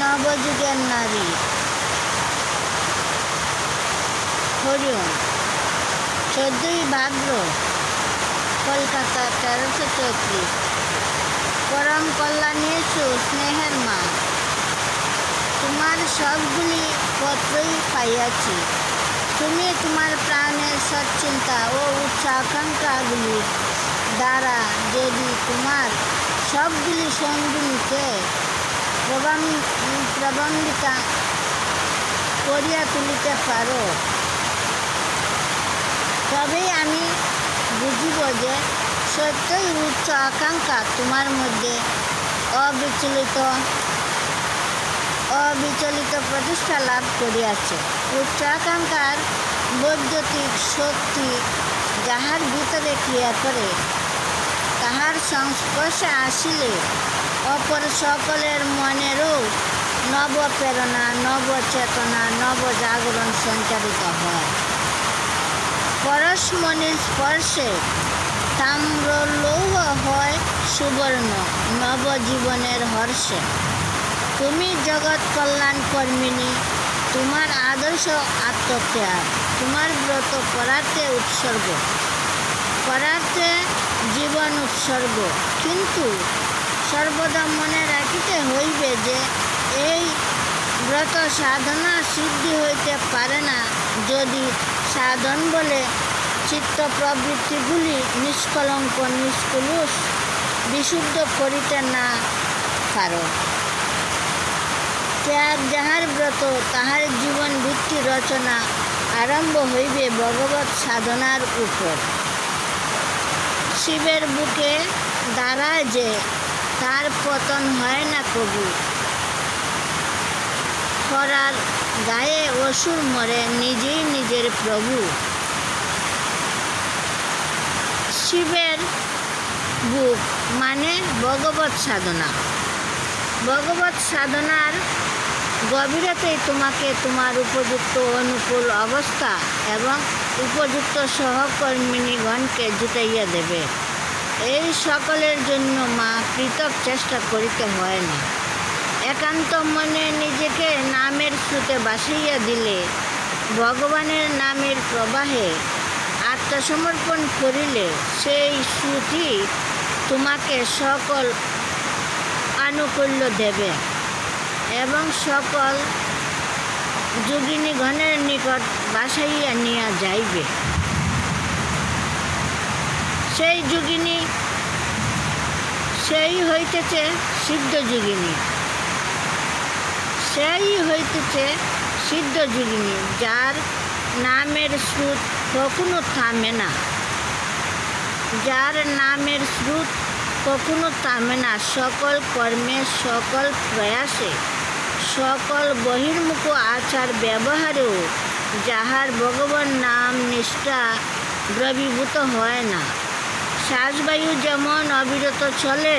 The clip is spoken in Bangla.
নবযুগের নারী। হরিণ চোদ্দই ভাদ্র, কলকাতা তেরোশো চৌত্রিশ। পরম কল্যাণী স্নেহের মা। তোমার সবগুলি পত্রই পাইয়াছি। তুমি তোমার প্রাণের সচ্চিন্তা ও উচ্চাকাঙ্ক্ষাগুলির দ্বারা যদি তোমার সবগুলি সঙ্গিনীকে প্রবন্ধিতা করিয়া তুলিতে পারো। তবেই আমি বুঝিব যে সত্যই উচ্চ আকাঙ্ক্ষা তোমার মধ্যে অবিচলিত অবিচলিত প্রতিষ্ঠা লাভ করিয়াছে। উচ্চ আকাঙ্ক্ষার বৈদ্যুতিক শক্তি যাহার ভিতরে ক্রিয়া করে, তাহার সংস্পর্শে আসিলে অপর সকলের মনেরও নব প্রেরণা, নব চেতনা, নব জাগরণ সঞ্চারিত হয়। পরশমণির স্পর্শে তাম্র লৌহ হয় সুবর্ণ নবজীবনের হর্ষে। তুমি জগৎ কল্যাণ কর্মিনী তোমার আদর্শ আত্মত্যাগ, তোমার ব্রত পরার্থে উৎসর্গ। পরার্থে জীবন উৎসর্গ, কিন্তু সর্বদা মনে রাখিতে হইবে যে এই ব্রত সাধনা সিদ্ধি হইতে পারে না। যদি সাধন বলে চিত্ত প্রবৃত্তিগুলি নিষ্কলঙ্ক, নিষ্কুলুষ, বিশুদ্ধ করিতে না পারো। ত্যাগ যাহার ব্রত, তাহার জীবন ভিত্তি রচনা আরম্ভ হইবে ভগবত সাধনার উপর। শিবের বুকে দাঁড়ায় যে তার পতন হয় না কবু। খরার গায়ে অসুর মরে নিজেই নিজের প্রভু। শিবের বুক মানে ভগবত সাধনা। ভগবত সাধনার গভীরতেই তোমাকে তোমার উপযুক্ত অনুকূল অবস্থা এবং উপযুক্ত সহকর্মিনীগণকে জুটাইয়া দেবে। এই সকলের জন্য মা পৃথক চেষ্টা করিতে হয় না। একান্ত মনে নিজেকে নামের স্রোতে বাসাইয়া দিলে, ভগবানের নামের প্রবাহে আত্মসমর্পণ করিলে সেই শ্রুতি তোমাকে সকল আনুকূল্য দেবে এবং সকল যোগিনীগণের নিকট বাসাইয়া নিয়া যাইবে। সেই যোগিনী, সেই হইতেছে সিদ্ধ যোগিনী। সেই হইতেছে সিদ্ধ যোগিনী, যার নামের স্রোত কখনো থামে না। যার নামের স্রোত কখনো থামে না। সকল কর্মে সকল প্রয়াসে, সকল বহির্মুখ আচার ব্যবহারেও যাহার ভগবান নাম নিষ্ঠা দ্রবীভূত হয় না। শ্বাসবায়ু যেমন অবিরত চলে